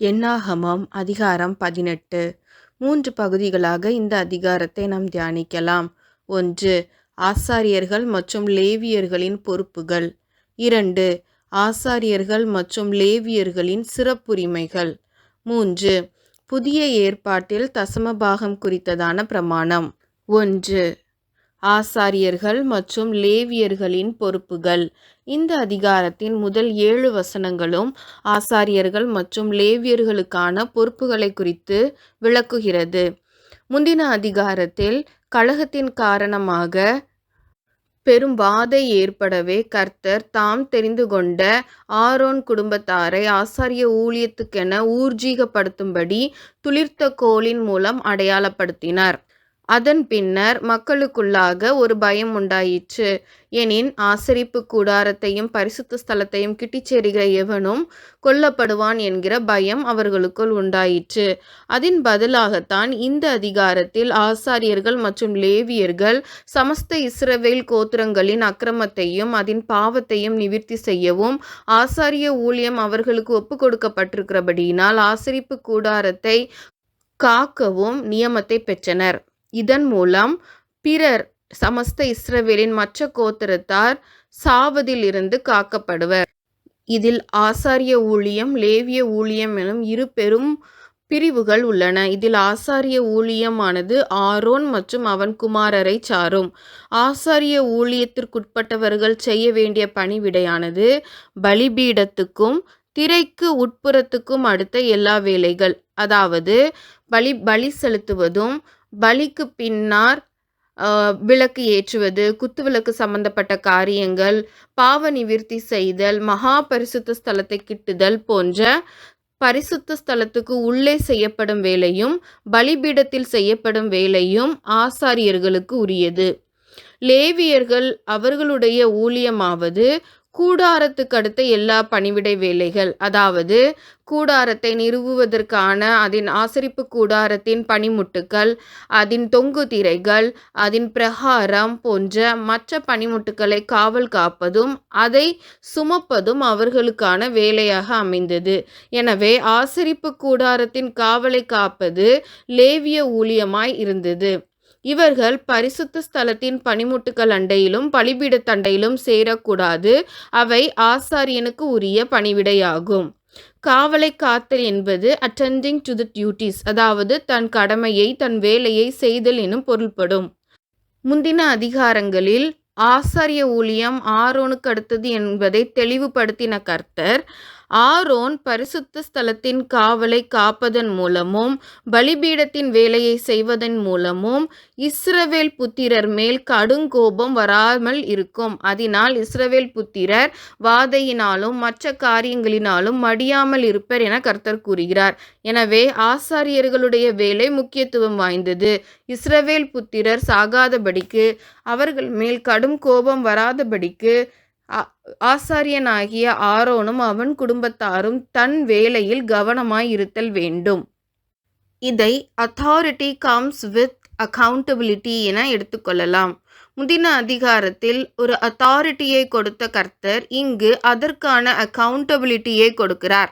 என்னாகமம் அதிகாரம் பதினெட்டு. மூன்று பகுதிகளாக இந்த அதிகாரத்தை நாம் தியானிக்கலாம். ஒன்று ஆசாரியர்கள் மற்றும் லேவியர்களின் பொறுப்புகள். இரண்டு ஆசாரியர்கள் மற்றும் லேவியர்களின் சிறப்புரிமைகள். மூன்று புதிய ஏற்பாட்டில் தசமபாகம் குறித்ததான பிரமாணம். ஒன்று ஆசாரியர்கள் மற்றும் லேவியர்களின் பொறுப்புகள். இந்த அதிகாரத்தின் முதல் ஏழு வசனங்களும் ஆசாரியர்கள் மற்றும் லேவியர்களுக்கான பொறுப்புகளை குறித்து விளக்குகிறது. முந்தின அதிகாரத்தில் கழகத்தின் காரணமாக பெரும் வாதை ஏற்படவே கர்த்தர் தாம் தெரிந்து கொண்ட ஆரோன் குடும்பத்தாரை ஆசாரிய ஊழியத்துக்கென ஊர்ஜீகப்படுத்தும்படி துளிர்த்த கோலின் மூலம் அடையாளப்படுத்தினார். அதன் பின்னர் மக்களுக்குள்ளாக ஒரு பயம் உண்டாயிற்று. எனின் ஆசரிப்பு கூடாரத்தையும் பரிசுத்த ஸ்தலத்தையும் கிட்டிச் சேருகிற எவனும் கொல்லப்படுவான் என்கிற பயம் அவர்களுக்குள் உண்டாயிற்று. அதன் பதிலாகத்தான் இந்த அதிகாரத்தில் ஆசாரியர்கள் மற்றும் லேவியர்கள் சமஸ்த இஸ்ரவேல் கோத்திரங்களின் அக்கிரமத்தையும் அதன் பாவத்தையும் நிவிற்த்தி செய்யவும் ஆசாரிய ஊழியம் அவர்களுக்கு ஒப்பு கொடுக்கப்பட்டிருக்கிறபடியினால் ஆசரிப்பு கூடாரத்தை காக்கவும் நியமத்தை பெற்றனர். இதன் மூலம் பிறர் சமஸ்த இஸ்ரவேலின் மற்ற கோத்திரத்தார் சாவதிலிருந்து காக்கப்படுவர். இதில் ஆசாரிய ஊழியம் லேவிய ஊழியம் எனும் இரு பெரும் பிரிவுகள் உள்ளன. இதில் ஆசாரிய ஊழியமானது ஆரோன் மற்றும் அவன் குமாரரை சாரும். ஆசாரிய ஊழியத்திற்குட்பட்டவர்கள் செய்ய வேண்டிய பணிவிடையானது பலிபீடத்துக்கும் திரைக்கு உட்புறத்துக்கும் அடுத்த எல்லா வேலைகள். அதாவது பலி பலி செலுத்துவதும் பலிக்கு பின்னார் விளக்கு ஏற்றுவது குத்துவிளக்கு சம்பந்தப்பட்ட காரியங்கள் பாவ நிவிற்த்தி செய்தல் மகா பரிசுத்த ஸ்தலத்தை கிட்டுதல் போன்ற பரிசுத்த ஸ்தலத்துக்கு உள்ளே செய்யப்படும் வேலையும் பலிபீடத்தில் செய்யப்படும் வேலையும் ஆசாரியர்களுக்கு உரியது. லேவியர்கள் அவர்களுடைய ஊழியமாவது கூடாரத்துக்கு அடுத்த எல்லா பணிவிடை வேலைகள் அதாவது கூடாரத்தை நிறுவுவதற்கான அதன் ஆசரிப்பு கூடாரத்தின் பனிமுட்டுகள் அதன் தொங்கு திரைகள் அதன் பிரகாரம் போன்ற மற்ற பனிமுட்டுகளை காவல் காப்பதும் அதை சுமப்பதும் அவர்களுக்கான வேலையாக அமைந்தது. எனவே ஆசரிப்பு கூடாரத்தின் காவலை காப்பது லேவிய ஊழியமாய் இருந்தது. இவர்கள் பரிசுத்த ஸ்தலத்தின் பனிமுட்டுக்கள் அண்டையிலும் பலிபீடத்தண்டையிலும் சேரக்கூடாது. அவை ஆசாரியனுக்கு உரிய பணிவிடையாகும். காவலை காத்தல் என்பது அட்டெண்டிங் டு த டியூட்டிஸ் அதாவது தன் கடமையை தன் வேலையை செய்தல் எனும் பொருள்படும். முந்தின அதிகாரங்களில் ஆசாரிய ஊழியம் ஆரோனுக்கு அடுத்தது என்பதை தெளிவுபடுத்தின கர்த்தர் ஆரோன் பரிசுத்த ஸ்தலத்தின் காவலை காப்பதன் மூலமும் பலிபீடத்தின் வேலையை செய்வதன் மூலமும் இஸ்ரவேல் புத்திரர் மேல் கடுங்கோபம் வராமல் இருக்கும். அதனால் இஸ்ரவேல் புத்திரர் வாதையினாலும் மற்ற காரியங்களினாலும் மடியாமல் இருப்பர் என கர்த்தர் கூறுகிறார். எனவே ஆசாரியர்களுடைய வேலை முக்கியத்துவம் வாய்ந்தது. இஸ்ரவேல் புத்திரர் சாகாதபடிக்கு அவர்கள் மேல் கடும் கோபம் வராதபடிக்கு ஆசாரியனாகிய ஆரோனும் அவன் குடும்பத்தாரும் தன் வேலையில் கவனமாயிருத்தல் வேண்டும். இதை அத்தாரிட்டி கம்ஸ் வித் அக்கவுண்டபிலிட்டி என எடுத்துக்கொள்ளலாம். முதின அதிகாரத்தில் ஒரு அத்தாரிட்டியை கொடுத்த கர்த்தர் இங்கு அதற்கான அக்கவுண்டபிலிட்டியை கொடுக்கிறார்.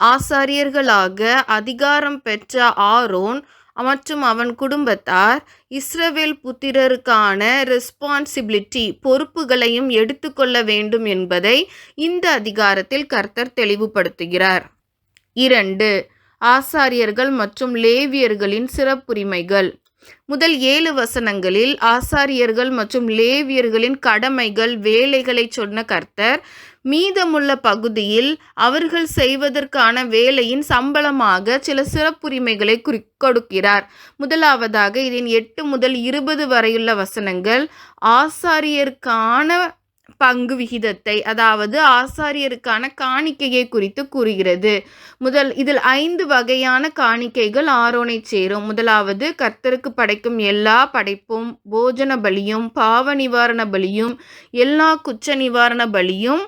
ஆசாரியர்களாக அதிகாரம் பெற்ற ஆரோன் மற்றும் அவன் குடும்பத்தார் இஸ்ரவேல் புத்திரருக்கான ரெஸ்பான்சிபிலிட்டி பொறுப்புகளையும் எடுத்துக்கொள்ள வேண்டும் என்பதை இந்த அதிகாரத்தில் கர்த்தர் தெளிவுபடுத்துகிறார். இரண்டு ஆசாரியர்கள் மற்றும் லேவியர்களின் சிறப்புரிமைகள். முதல் ஏழு வசனங்களில் ஆசாரியர்கள் மற்றும் லேவியர்களின் கடமைகள் வேலைகளை சொன்ன கர்த்தர் மீதமுள்ள பகுதியில் அவர்கள் செய்வதற்கான வேலையின் சம்பளமாக சில சிறப்புரிமைகளை குறி கொடுக்கிறார். முதலாவதாக இதன் எட்டு முதல் இருபது வரையுள்ள வசனங்கள் ஆசாரியருக்கான பங்கு விகிதத்தை அதாவது ஆசாரியருக்கான காணிக்கையை குறித்து கூறுகிறது. முதல் இதில் ஐந்து வகையான காணிக்கைகள் ஆரோனை சேரும். முதலாவது கர்த்தருக்கு படைக்கும் எல்லா படைப்பும் போஜன பலியும் பாவ நிவாரண பலியும் எல்லா குச்ச நிவாரண பலியும்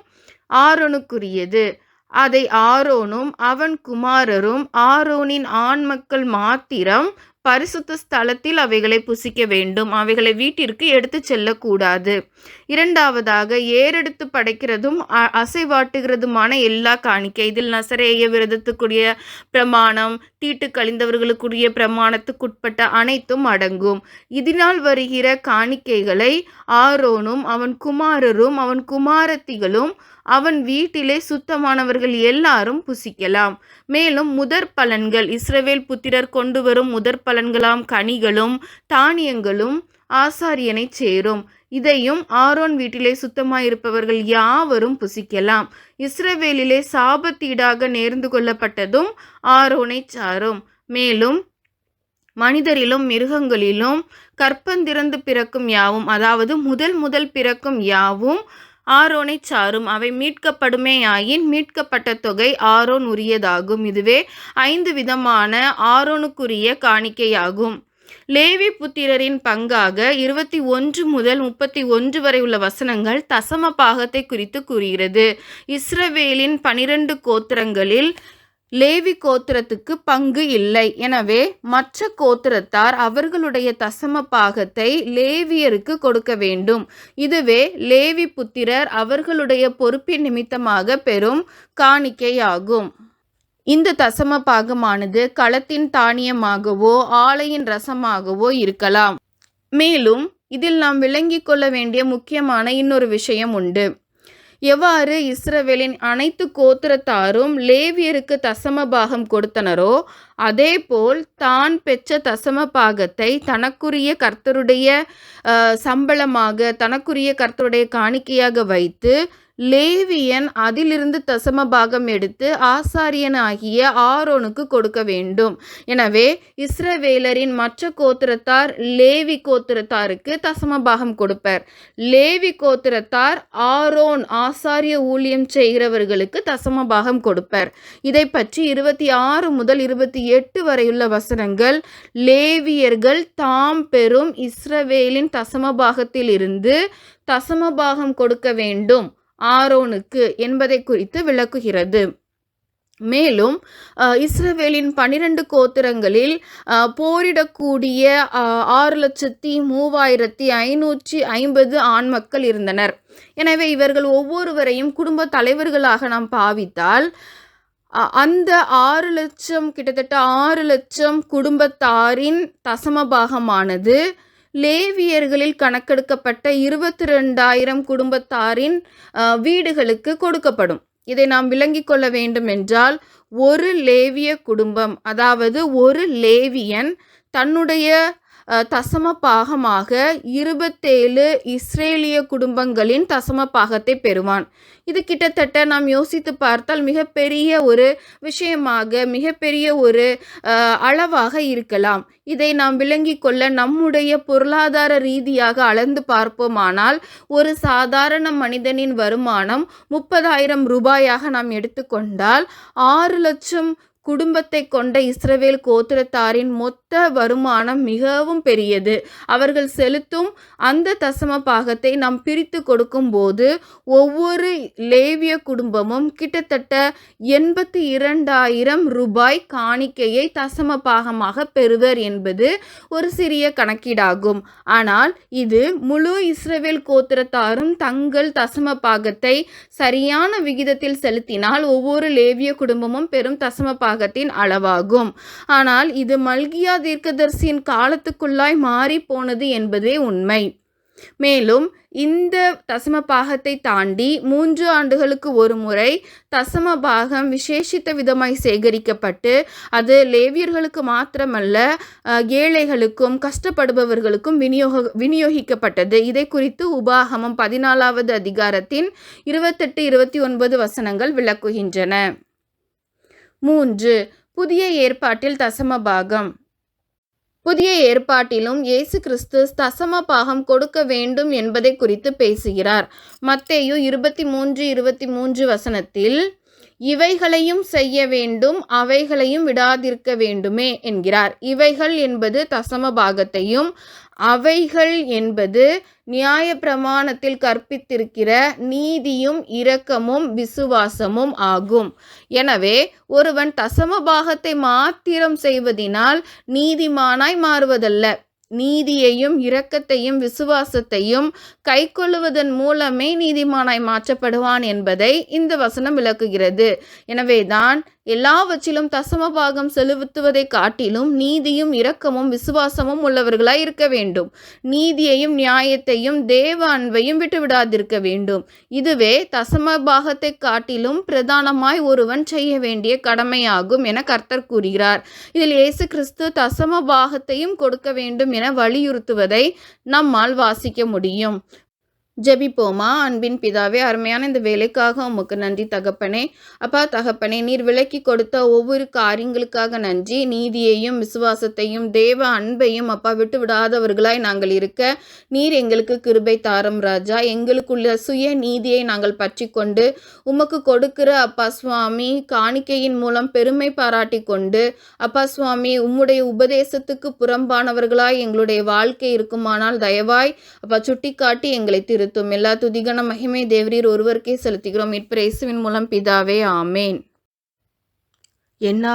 ஆரோனுக்குரியது. அதை ஆரோனும் அவன் குமாரரும் ஆரோனின் ஆண் மக்கள் மாத்திரம் பரிசுத்த ஸ்தலத்தில் அவைகளை புசிக்க வேண்டும். அவைகளை வீட்டிற்கு எடுத்து செல்லக்கூடாது. இரண்டாவதாக ஏறெடுத்து படைக்கிறதும் அ- அசைவாட்டுகிறதுமான எல்லா காணிக்கை. இதில் நசரேய விரதத்துக்குரிய பிரமாணம் தீட்டு கழிந்தவர்களுக்குரிய பிரமாணத்துக்குட்பட்ட அனைத்தும் அடங்கும். இதனால் வருகிற காணிக்கைகளை ஆரோனும் அவன் குமாரரும் அவன் குமாரத்திகளும் அவன் வீட்டிலே சுத்தமானவர்கள் எல்லாரும் புசிக்கலாம். மேலும் முதற் பலன்கள் இஸ்ரவேல் புத்திரர் கொண்டு வரும் முதற் பலன்களாம் கனிகளும் தானியங்களும் ஆசாரியனை சேரும். இதையும் ஆரோன் வீட்டிலே சுத்தமாயிருப்பவர்கள் யாவரும் புசிக்கலாம். இஸ்ரவேலிலே சாபத்தீடாக நேர்ந்து கொள்ளப்பட்டதும் ஆரோனை சாரும். மேலும் மனிதரிலும் மிருகங்களிலும் கற்பந்திறந்து பிறக்கும் யாவும் அதாவது முதல் முதல் பிறக்கும் யாவும் ஆரோனை சாரும். அவை மீட்கப்படுமேயாயின் மீட்கப்பட்ட தொகை ஆரோன் உரியதாகும். இதுவே ஐந்து விதமான ஆரோனுக்குரிய காணிக்கையாகும். லேவி புத்திரரின் பங்காக இருபத்தி ஒன்று முதல் முப்பத்தி ஒன்று வரை உள்ள வசனங்கள் தசம பாகத்தை குறித்து கூறுகிறது. இஸ்ரவேலின் பனிரெண்டு கோத்திரங்களில் லேவி கோத்திரத்துக்கு பங்கு இல்லை. எனவே மற்ற கோத்திரத்தார் அவர்களுடைய தசம பாகத்தை லேவியருக்கு கொடுக்க வேண்டும். இதுவே லேவி புத்திரர் அவர்களுடைய பொறுப்பின் நிமித்தமாக பெறும் காணிக்கையாகும். இந்த தசம பாகமானது களத்தின் தானியமாகவோ ஆலையின் ரசமாகவோ இருக்கலாம். மேலும் இதில் நாம் விளங்கிக் கொள்ள வேண்டிய முக்கியமான இன்னொரு விஷயம் உண்டு. எவ்வாறு இஸ்ரவேலின் அனைத்து கோத்திரத்தாரும் லேவியருக்கு தசம பாகம் கொடுத்தனரோ அதேபோல் தான் பெற்ற தசம பாகத்தை தனக்குரிய கர்த்தருடைய சம்பளமாக தனக்குரிய கர்த்தருடைய காணிக்கையாக வைத்து லேவியன் அதிலிருந்து தசம பாகம் எடுத்து ஆசாரியன் ஆகிய ஆரோனுக்கு கொடுக்க வேண்டும். எனவே இஸ்ரவேலரின் மற்ற கோத்திரத்தார் லேவி கோத்திரத்தாருக்கு தசம பாகம் கொடுப்பர். லேவி கோத்திரத்தார் ஆரோன் ஆசாரிய ஊழியம் செய்கிறவர்களுக்கு தசம பாகம் கொடுப்பர். இதை பற்றி இருபத்தி ஆறு முதல் இருபத்தி எட்டு வரையுள்ள வசனங்கள் லேவியர்கள் தாம் பெறும் இஸ்ரவேலின் தசம பாகத்திலிருந்து தசம பாகம் கொடுக்க வேண்டும். ஆரோனுக்கு என்பதை குறித்து விளக்குகிறது. மேலும் இஸ்ரவேலின் பனிரெண்டு கோத்திரங்களில் போரிடக்கூடிய ஆறு லட்சத்தி மூவாயிரத்தி ஐநூற்றி ஐம்பது ஆண் மக்கள் இருந்தனர். எனவே இவர்கள் ஒவ்வொருவரையும் குடும்ப தலைவர்களாக நாம் பாவித்தால் அந்த ஆறு லட்சம் கிட்டத்தட்ட ஆறு லட்சம் குடும்பத்தாரின் தசமபாகமானது லேவியர்களில் கணக்கெடுக்கப்பட்ட இருபத்தி ரெண்டாயிரம் குடும்பத்தாரின் வீடுகளுக்கு கொடுக்கப்படும். இதை நாம் விளங்கிக் கொள்ள வேண்டும் என்றால் ஒரு லேவிய குடும்பம் அதாவது ஒரு லேவியன் தன்னுடைய தசம பாகமாக இருபத்தேழு இஸ்ரேலிய குடும்பங்களின் தசம பாகத்தை பெறுவான். இது கிட்டத்தட்ட நாம் யோசித்து பார்த்தால் மிகப்பெரிய ஒரு விஷயமாக மிகப்பெரிய ஒரு அளவாக இருக்கலாம். இதை நாம் விளங்கி கொள்ள நம்முடைய பொருளாதார ரீதியாக அளந்து பார்ப்போமானால் ஒரு சாதாரண மனிதனின் வருமானம் முப்பதாயிரம் ரூபாயாக நாம் எடுத்துக்கொண்டால் ஆறு லட்சம் குடும்பத்தை கொண்ட இஸ்ரவேல் கோத்திரத்தாரின் மொத்த வருமானம் மிகவும் பெரியது. அவர்கள் செலுத்தும் அந்த தசம பாகத்தை நாம் பிரித்து கொடுக்கும்போது ஒவ்வொரு லேவிய குடும்பமும் கிட்டத்தட்ட எண்பத்தி இரண்டாயிரம் ரூபாய் காணிக்கையை தசம பாகமாக பெறுவர் என்பது ஒரு சிறிய கணக்கீடாகும். ஆனால் இது முழு இஸ்ரவேல் கோத்திரத்தாரும் தங்கள் தசம பாகத்தை சரியான விகிதத்தில் செலுத்தினால் ஒவ்வொரு லேவிய குடும்பமும் பெறும் தசம பாகத்தின் அளவாகும். ஆனால் இது மல்கியா தீர்க்கதர்சியின் காலத்துக்குள்ளாய் மாறி போனது என்பதே உண்மை. மேலும் இந்த தசம பாகத்தை தாண்டி மூன்று ஆண்டுகளுக்கு ஒரு முறை தசம பாகம் விசேஷித்த விதமாய் சேகரிக்கப்பட்டு அது லேவியர்களுக்கு மாத்திரமல்ல ஏழைகளுக்கும் கஷ்டப்படுபவர்களுக்கும் விநியோக விநியோகிக்கப்பட்டது. இதை குறித்து உபாகமம் பதினாலாவது அதிகாரத்தின் இருபத்தெட்டு இருபத்தி ஒன்பது வசனங்கள் விளக்குகின்றன. மூன்று. புதிய ஏற்பாட்டில் தசம பாகம். புதிய ஏற்பாட்டிலும் இயேசு கிறிஸ்து தசம பாகம் கொடுக்க வேண்டும் என்பதை குறித்து பேசுகிறார். மத்தேயு இருபத்தி மூன்று இருபத்தி மூன்று வசனத்தில் இவைகளையும் செய்ய வேண்டும் அவைகளையும் விடாதிருக்க வேண்டுமே என்கிறார். இவைகள் என்பது தசம பாகத்தையும் அவைகள் என்பது நியாயப்பிரமாணத்தில் கற்பித்திருக்கிற நீதியும் இரக்கமும் விசுவாசமும் ஆகும். எனவே ஒருவன் தசம பாகத்தை மாத்திரம் செய்வதினால் நீதிமானாய் மாறுவதல்ல. நீதியையும் இரக்கத்தையும் விசுவாசத்தையும் கைக்கொள்ளுவதன் மூலமே நீதிமானாய் மாற்றப்படுவான் என்பதை இந்த வசனம் விளக்குகிறது. எனவேதான் எல்லாவற்றிலும் தசமபாகம் செலுத்துவதை காட்டிலும் நீதியும் இரக்கமும் விசுவாசமும் உள்ளவர்களாய் இருக்க வேண்டும். நீதியையும் நியாயத்தையும் தேவ அன்பையும் விட்டுவிடாதிருக்க வேண்டும். இதுவே தசமபாகத்தை காட்டிலும் பிரதானமாய் ஒருவன் செய்ய வேண்டிய கடமையாகும் என கர்த்தர் கூறுகிறார். இதில் இயேசு கிறிஸ்து தசமபாகத்தையும் கொடுக்க வேண்டும் என வலியுறுத்துவதை நம்மால் வாசிக்க முடியும். ஜெபிப்போமா? அன்பின் பிதாவே அருமையான இந்த வேலைக்காக உமக்கு நன்றி தகப்பனே. அப்பா தகப்பனே நீர் விலக்கி கொடுத்த ஒவ்வொரு காரியங்களுக்காக நன்றி. நீதியையும் விசுவாசத்தையும் தேவ அன்பையும் அப்பா விட்டு விடாதவர்களாய் நாங்கள் இருக்க நீர் எங்களுக்கு கிருபை தாரம் ராஜா. எங்களுக்குள்ள சுய நீதியை நாங்கள் பற்றி கொண்டு உமக்கு கொடுக்கிற அப்பா சுவாமி காணிக்கையின் மூலம் பெருமை பாராட்டி கொண்டு அப்பா சுவாமி உம்முடைய உபதேசத்துக்கு புறம்பானவர்களாய் எங்களுடைய வாழ்க்கை இருக்குமானால் தயவாய் அப்பா சுட்டிக்காட்டி எங்களை திருத்தும் எல்லா துதிகன மகிமை தேவரீர் ஒருவருக்கே செலுத்துகிறோம். இப்பிரேசுவின் மூலம் பிதாவே ஆமேன். என்ன